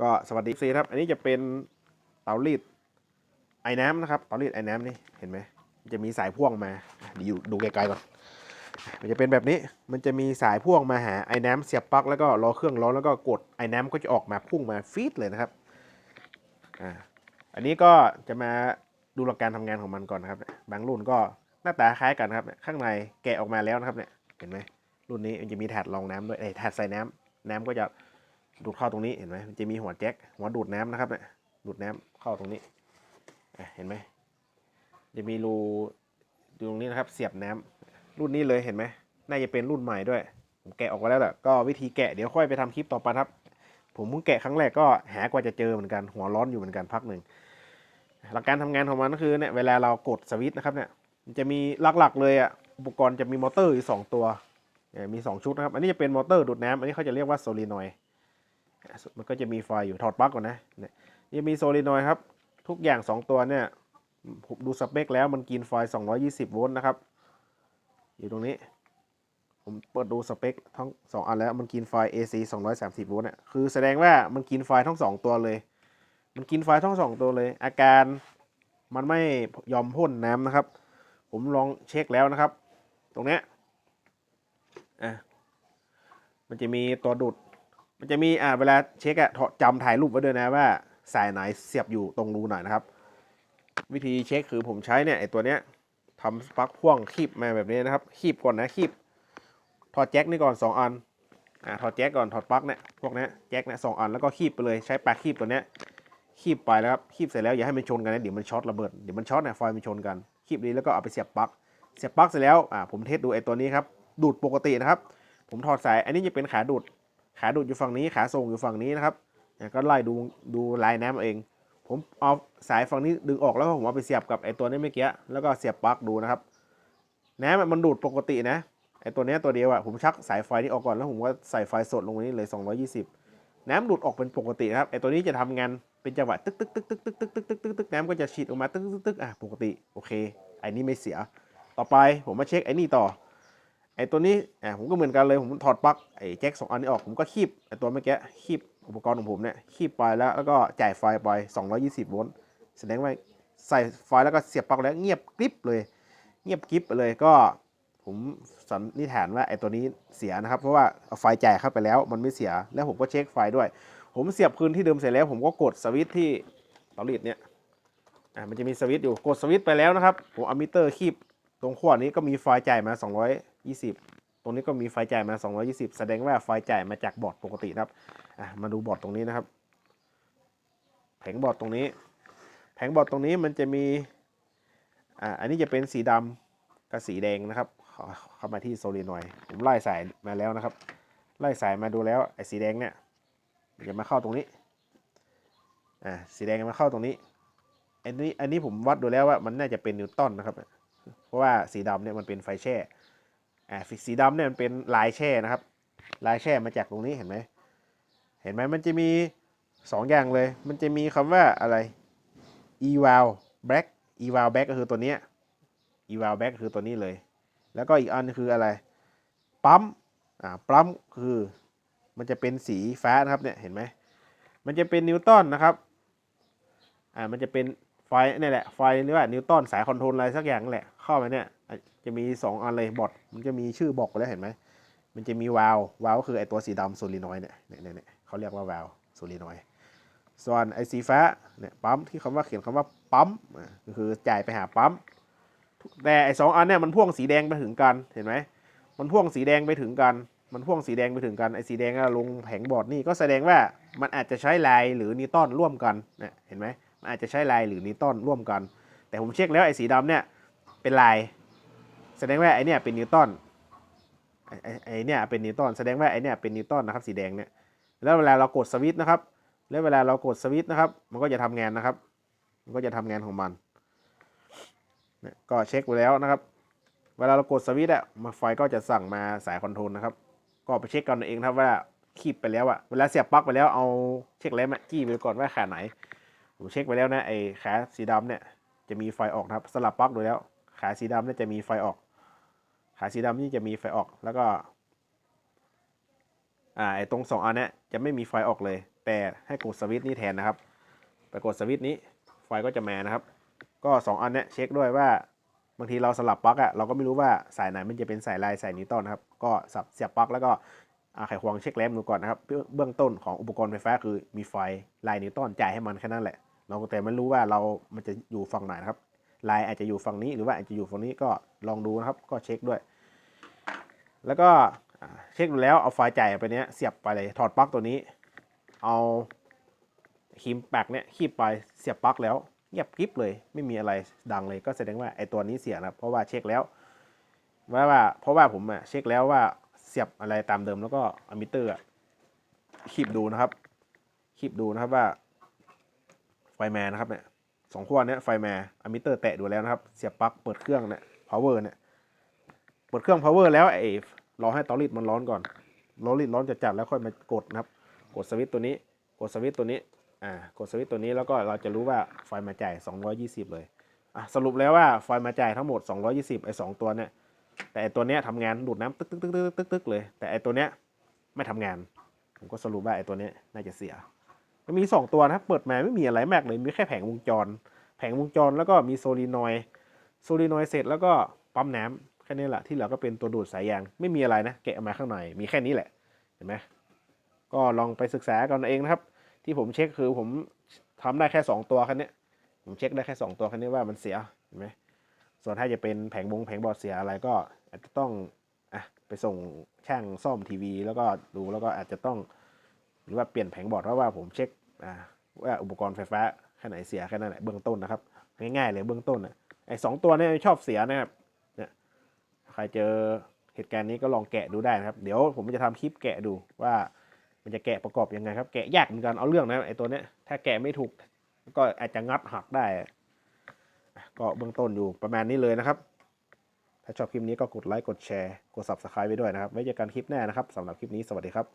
ก็สวัสดีซีครับ อันนี้จะเป็นเตารีดไอ้น้ำนะครับ เตารีดไอ้น้ำนี่เห็นไหมมันจะมีสายพ่วงมาดีอยู่ดูไกลๆก่อนมันจะเป็นแบบนี้มันจะมีสายพ่วงมาหาไอ้น้ำเสียบปลั๊กแล้วก็รอเครื่องร้อนแล้วก็กดไอ้น้ำก็จะออกมาพุ่งมาฟีดเลยนะครับอ่าอันนี้ก็จะมาดูหลักการทำงานของมันก่อนนะครับ บางรุ่นก็หน้าตาคล้ายกันครับ ข้างในแกะออกมาแล้วนะครับเนี่ยเห็นไหมรุ่นนี้มันจะมีถาดรองน้ำด้วยเอ้ถาดใส่น้ำน้ำก็จะ ดูดเข้าตรงนี้เห็นไหมมันจะมีหัวแจ็คหัวดูดน้ำนะครับเนี่ยดูดน้ำเข้าตรงนี้เห็นไหมจะมีรูอยู่ตรงนี้นะครับ เสียบน้ำรุ่นนี้เลยเห็นไหมน่าจะเป็นรุ่นใหม่ด้วย ผมแกะออกมาแล้วแหละก็วิธีแกะเดี๋ยวค่อยไปทำคลิปต่อไปครับ ผมเพิ่งแกะครั้งแรกก็หากว่าจะเจอเหมือนกันหัวร้อนอยู่เหมือนกันพักหนึ่งหลักการทำงานของมันก็คือเนี่ยเวลาเรากดสวิตช์นะครับเนี่ยมันจะมีหลักๆเลยอะอุปกรณ์จะมีมอเตอร์อยู่สองตัวมีสองชุดนะครับ อันนี้จะเป็นมอเตอร์ดูดน้ำอันนี้เขาจะเรียกว่าโซลีนอยด์ มันก็จะมีไฟอยู่ถอดปลั๊กก่อนนะเนี่ยมีโซลีนอยครับ ทุกอย่างสองตัวเนี่ยผมดูสเปคแล้วมันกินไฟ 220 โวลต์นะครับ อยู่ตรงนี้ ผมเปิดดูสเปคทั้งสองอันแล้วมันกินไฟ AC 230 โวลต์เนี่ยคือแสดงว่ามันกินไฟทั้งสองตัวเลย มันกินไฟทั้งสองตัวเลย อาการมันไม่ยอมพ่นน้ำนะครับ ผมลองเช็คแล้วนะครับ ตรงเนี้ยอะมันจะมีตัวดูด มันจะมีอ่าเวลาเช็คอะถอดจำถ่ายรูปไว้ด้วยนะว่า สายไหนเสียบอยู่ตรงรูไหนนะครับ วิธีเช็คคือผมใช้เนี่ยไอตัวเนี้ยทำปลั๊กพ่วงคีบมาแบบนี้นะครับคีบก่อนนะคีบถอดแจ็คนี่ก่อน 2 อันอ่าถอดแจ็คก่อนถอดปลั๊กเนี่ยพวกเนี้ยแจ็คเนี่ยสองอันแล้วก็คีบไปเลยใช้ปากคีบตัวเนี้ยคีบไปแล้วครับคีบเสร็จแล้วอย่าให้มันชนกันนะเดี๋ยวมันช็อตระเบิดเดี๋ยวมันช็อตเนี่ยไฟมันชนกันคีบนี้แล้วก็เอาไปเสียบปลั๊กเสียบปลั๊กเสร็จแล้วอ่าผมเทสดูไอตัวนี้ครับดูดปกตินะครับ ผมถอดสายอันนี้จะเป็นขาดูด ขาดูดอยู่ฝั่งนี้ขาส่งอยู่ฝั่งนี้นะครับอ่าก็ไล่ดูดูลายน้ำเอาเอง ผมเอาสายฝั่งนี้ดึงออกแล้วผมเอาไปเสียบกับไอ้ตัวนี้เมื่อกี้แล้วก็เสียบปลั๊กดูนะครับน้ำมันดูดปกตินะไอตัวนี้ตัวเดียวอะผมชักสายไฟนี้ออกก่อนแล้วผมก็ใส่ไฟสดลงนี้เลย 220 น้ำดูดออกเป็นปกตินะครับไอตัวนี้จะทำงานเป็นจังหวะตึกตึกตึกตึกตึกตึกตึกตึกตึกตึกน้ำก็จะฉีดออกมาตึกตึกตึกอะปกติโอเคไอ้นี่ไม่เสีย ต่อไปผมมาเช็คไอ้นี่ต่อ ไอ้ตัวนี้อ่ผมก็เหมือนกันเลยผมถอดปลั๊กไอ้แจ็คสองอันนี้ออกผมก็คีบไอ้ตัวเมื่อกี้คีบอุปกรณ์ของผมเนี่ยคีบไปแล้วแล้วก็จ่ายไฟไป 220โวลต์แสดงว่าใส่ไฟแล้วก็เสียบปลั๊กแล้วเงียบกริบเลย เงียบกริบเลยก็ผมสันนิษฐานว่าไอ้ตัวนี้เสียนะครับ เพราะว่าเอาไฟจ่ายเข้าไปแล้วมันไม่เสียแล้วผมก็เช็คไฟด้วย ผมเสียบคืนที่เดิมเสร็จแล้ว ผมก็กดสวิตช์ที่เตารีดเนี่ยอะมันจะมีสวิตช์อยู่กดสวิตช์ไปแล้วนะครับผมเอามิเตอร์คีบ ตรงขั้วนี้ก็มีไฟจ่ายมา 220 ตรงนี้ก็มีไฟจ่ายมา 220 แสดงว่าไฟจ่ายมาจากบอร์ดปกตินะครับอะมาดูบอร์ดตรงนี้นะครับ แผงบอร์ดตรงนี้ แผงบอร์ดตรงนี้มันจะมีอ่าอันนี้จะเป็นสีดำกับสีแดงนะครับเข้ามาที่โซลีนอยผมไล่สายมาแล้วนะครับ ไล่สายมาดูแล้วไอ้สีแดงเนี่ยจะมาเข้าตรงนี้อ่าสีแดงมาเข้าตรงนี้อันนี้อันนี้ผมวัดดูแล้วว่ามันน่าจะเป็นนิวตันนะครับ เพราะว่าสีดำเนี่ยมันเป็นไฟแช่อ่าสีดำเนี่ยมันเป็นลายแช่นะครับ ลายแช่มาจากตรงนี้เห็นไหมเห็นไหมมันจะมีสองอย่างเลย มันจะมีคำว่าอะไร eval black eval black ก็คือตัวเนี้ย eval black ก็คือตัวนี้เลย แล้วก็อีกอันคืออะไรปั๊มอ่าปั๊มคือมันจะเป็นสีฟ้านะครับเนี่ยเห็นไหมมันจะเป็นนิวตันนะครับอ่ามันจะเป็น ไฟนี่แหละไฟหรือว่านิวตันสายคอนโทรลอะไรสักอย่างนั่นแหละเข้าไปเนี่ยจะมี 2อันเลยบอทมันจะมีชื่อบอกแล้วเห็นไหมมันจะมีวาลวาล์วคือไอตัวสีดำโซลีนอยเนี่ยเนี่ยเนี่ยเนี่ยเขาเรียกว่าวาลโซลีนอยส่วนไอสีฟ้าเนี่ยปั๊มที่คำว่าเขียนคำว่าปั๊มก็คือจ่ายไปหาปั๊มแต่ไอสองอันเนี่ยมันพ่วงสีแดงไปถึงกันเห็นไหมมันพ่วงสีแดงไปถึงกัน มันพ่วงสีแดงไปถึงกันไอสีแดงอะลงแผงบอร์ดนี่ก็แสดงว่ามันอาจจะใช้ลายหรือนิวตันร่วมกันเนี่ยเห็นไหม อาจจะใช้ลายหรือนิวตันร่วมกัน แต่ผมเช็คแล้วไอ้สีดำเนี่ยเป็นลาย แสดงว่าไอ้เนี่ยเป็นนิวตันไอ้ไอ้ไอ้เนี่ยเป็นนิวตันแสดงว่าไอ้เนี่ยเป็นนิวตันนะครับสีแดงเนี่ยแล้วเวลาเรากดสวิตช์นะครับ แล้วเวลาเรากดสวิตช์นะครับ มันก็จะทำงานนะครับ มันก็จะทำงานของมันเนี่ยก็เช็คไปแล้วนะครับ เวลาเรากดสวิตช์อะมาไฟก็จะสั่งมาสายคอนโทรลนะครับ ก็ไปเช็คกันเองครับว่าคีบไปแล้วอะเวลาเสียบปลั๊กไปแล้วเอาเช็คแล้วมาจี้ไปก่อนว่าขาไหน ผมเช็คไปแล้วนะไอ้ขาสีดำเนี่ยจะมีไฟออกนะครับสลับปลั๊กดูแล้ว ขาสีดำเนี่ยจะมีไฟออก ขาสีดำนี่จะมีไฟออกแล้วก็อ่าไอ้ตรงสองอันเนี้ยจะไม่มีไฟออกเลย แต่ให้กดสวิตช์นี้แทนนะครับไปกดสวิตช์นี้ไฟก็จะมานะครับ ก็ 2 อันเนี้ยเช็คด้วยว่าบางทีเราสลับปลั๊กอะเราก็ไม่รู้ว่าสายไหนมันจะเป็นสายลายสายนิวตันนะครับ ก็สับเสียบปลั๊กแล้วก็อ่าไขควงเช็คแรมดูก่อนนะครับเบื้องเบื้องต้นของอุปกรณ์ไฟฟ้าคือมีไฟลายนิวตันจ่ายให้มันแค่นั้นแหละ เราแต่ไม่รู้ว่าเรามันจะอยู่ฝั่งไหนนะครับลายอาจจะอยู่ฝั่งนี้หรือว่าอาจจะอยู่ฝั่งนี้ก็ลองดูนะครับ ก็เช็คด้วย แล้วก็เช็คดูแล้วเอาไฟจ่ายไปเนี้ยเสียบไปเลยถอดปลั๊กตัวนี้ เอาครีมแปกเนี้ยคีบไปเสียบปลั๊กแล้วเงียบกริบเลย ไม่มีอะไรดังเลยก็แสดงว่าไอตัวนี้เสียนะครับเพราะว่าเช็คแล้วว่าว่าเพราะว่าผมอะเช็คแล้วว่าเสียบอะไรตามเดิมแล้วก็อมิเตอร์อะคีบดูนะครับคีบดูนะครับว่า ไฟแมนนะครับเนี่ยสองขั้วเนี้ยไฟแมนอมิเตอร์แตะดูแล้วนะครับ เสียบปลั๊กเปิดเครื่องเนี่ย power เนี่ยเปิดเครื่อง power แล้วไอ้รอให้เตารีดมันร้อนก่อนรอรีดร้อนจัดๆแล้วค่อยมากดนะครับ กดสวิตช์ตัวนี้ กดสวิตช์ตัวนี้อ่ากดสวิตช์ตัวนี้แล้วก็เราจะรู้ว่าไฟมาจ่าย 220 เลยอะสรุปแล้วว่าไฟมาจ่ายทั้งหมด 220ไอ้สองตัวเนี่ยแต่ไอ้ตัวเนี้ยทำงานดูดน้ำตึกตึกตึกตึกตึกตึกเลย แต่ไอ้ตัวเนี้ยไม่ทำงาน ผมก็สรุปว่าไอ้ตัวเนี้ยน่าจะเสีย มันมี 2 ตัวนะครับ เปิดมาไม่มีอะไรมากเลย มีแค่แผงวงจร แผงวงจรแล้วก็มีโซลีนอยด์โซลีนอยด์เสร็จแล้วก็ปั๊มน้ำแค่นี้แหละที่เหลือก็เป็นตัวดูดสายยางไม่มีอะไรนะแกะออกมาข้างในมีแค่นี้แหละเห็นไหมก็ลองไปศึกษากันเองนะครับ ที่ผมเช็คคือผมทำได้แค่ 2 ตัวค่นี้ผมเช็คได้แค่ 2 ตัวค่นี้ว่ามันเสียเห็นไหมส่วนถ้าจะเป็นแผงวงแผงบอดเสียอะไรก็อาจจะต้องอะไปส่งช่างซ่อมทีวี แล้วก็ดูแล้วก็อาจจะต้อง หรือว่าเปลี่ยนแผงบอร์ดเพราะว่าผมเช็คว่าอุปกรณ์ไฟฟ้าแค่ไหนเสียแค่นั้นแหละเบื้องต้นนะครับ ง่ายๆเลยเบื้องต้นนะไอ้สองตัวเนี้ชอบเสียนะครับเนี่ยใครเจอเหตุการณ์นี้ก็ลองแกะดูได้นะครับ เดี๋ยวผมจะทำคลิปแกะดูว่ามันจะแกะประกอบยังไงครับ แกะยากเหมือนกันเอาเรื่องนะไอ้ตัวเนี้ยถ้าแกะไม่ถูกก็อาจจะงัดหักได้ ก็เบื้องต้นอยู่ประมาณนี้เลยนะครับ ถ้าชอบคลิปนี้ก็กดไลค์กดแชร์กด subscribe ไว้ด้วยนะครับไว้เจอกันคลิปหน้านะครับสำหรับคลิปนี้สวัสดีครับ